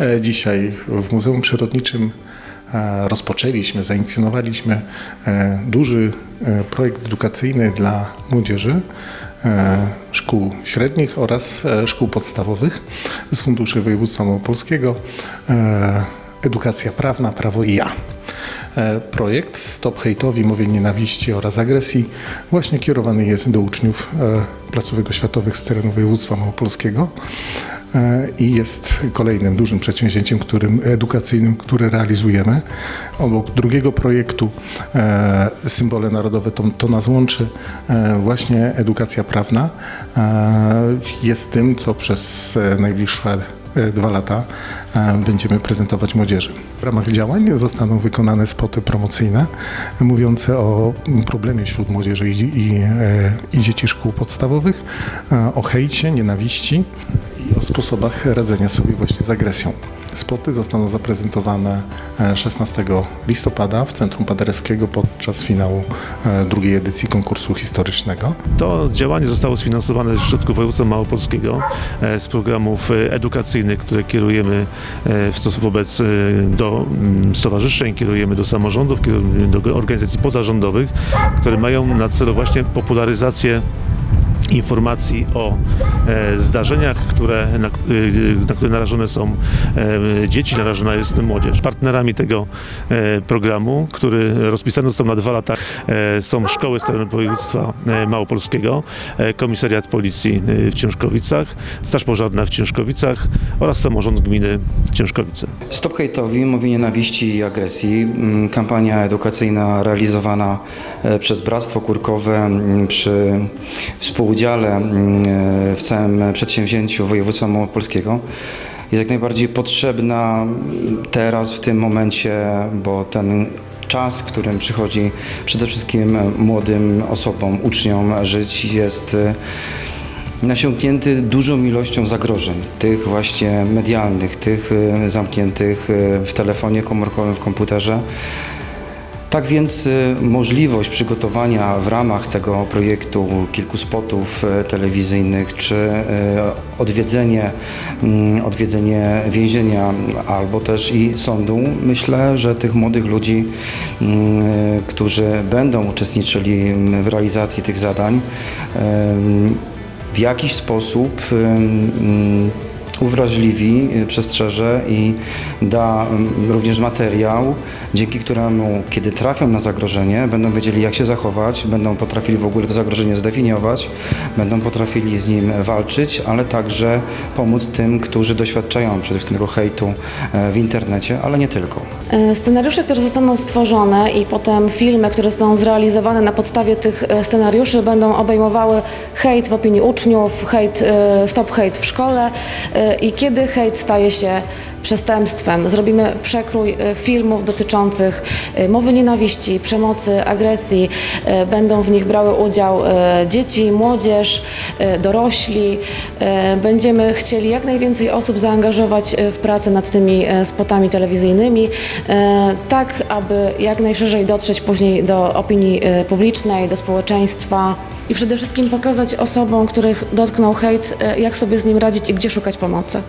E, Dzisiaj w Muzeum Przyrodniczym e, rozpoczęliśmy, zainicjowaliśmy e, duży projekt edukacyjny dla młodzieży szkół średnich oraz szkół podstawowych z funduszy województwa małopolskiego. Edukacja prawna, prawo i ja. Projekt Stop Hejtowi, Mowie Nienawiści oraz Agresji właśnie kierowany jest do uczniów placówek oświatowych z terenu województwa małopolskiego i jest kolejnym dużym przedsięwzięciem którym, edukacyjnym, które realizujemy. Obok drugiego projektu e, Symbole Narodowe to, to nas łączy e, właśnie edukacja prawna e, jest tym, co przez e, najbliższe e, dwa lata e, będziemy prezentować młodzieży. W ramach działań zostaną wykonane spoty promocyjne mówiące o problemie wśród młodzieży i, i, e, i dzieci szkół podstawowych, e, o hejcie, nienawiści sposobach radzenia sobie właśnie z agresją. Spoty zostaną zaprezentowane e, 16 listopada w Centrum Paderewskiego podczas finału e, drugiej edycji konkursu historycznego. To działanie zostało sfinansowane ze środków województwa małopolskiego e, z programów e, edukacyjnych, które kierujemy e, w stosunku wobec e, do mm, stowarzyszeń, kierujemy do samorządów, kierujemy do organizacji pozarządowych, które mają na celu właśnie popularyzację informacji o e, zdarzeniach, które, na, y, na które narażone są e, dzieci, narażona jest młodzież. Partnerami tego e, programu, który rozpisany został na dwa lata, są szkoły z terenu województwa małopolskiego, komisariat policji w Ciężkowicach, Straż Pożarna w Ciężkowicach oraz samorząd gminy Ciężkowice. Stop hejtowi, mowie nienawiści i agresji. Mm, Kampania edukacyjna realizowana przez Bractwo Kurkowe mm, przy współudziale mm, e, w całym przedsięwzięciu województwa małopolskiego jest jak najbardziej potrzebna mm, teraz, w tym momencie, bo ten czas, w którym przychodzi przede wszystkim młodym osobom, uczniom żyć jest e, nasiąknięty dużą ilością zagrożeń, tych właśnie medialnych, tych y, zamkniętych y, w telefonie komórkowym, w komputerze. Tak więc y, możliwość przygotowania w ramach tego projektu kilku spotów y, telewizyjnych, czy y, odwiedzenie, mm, odwiedzenie więzienia albo też i sądu, myślę, że tych młodych ludzi, mm, którzy będą uczestniczyli mm, w realizacji tych zadań, w jakiś sposób uwrażliwi, y, przestrzeże i da ym, również materiał, dzięki któremu, kiedy trafią na zagrożenie, będą wiedzieli, jak się zachować, będą potrafili w ogóle to zagrożenie zdefiniować, będą potrafili z nim walczyć, ale także pomóc tym, którzy doświadczają przede wszystkim tego hejtu e, w internecie, ale nie tylko. E, Scenariusze, które zostaną stworzone i potem filmy, które zostaną zrealizowane na podstawie tych e, scenariuszy będą obejmowały hejt w opinii uczniów, hejt, e, stop hejt w szkole i kiedy hejt staje się przestępstwem. Zrobimy przekrój filmów dotyczących mowy nienawiści, przemocy, agresji. Będą w nich brały udział dzieci, młodzież, dorośli. Będziemy chcieli jak najwięcej osób zaangażować w pracę nad tymi spotami telewizyjnymi, tak aby jak najszerzej dotrzeć później do opinii e, publicznej, do społeczeństwa i przede wszystkim pokazać osobom, których dotknął hejt, e, jak sobie z nim radzić i gdzie szukać pomocy.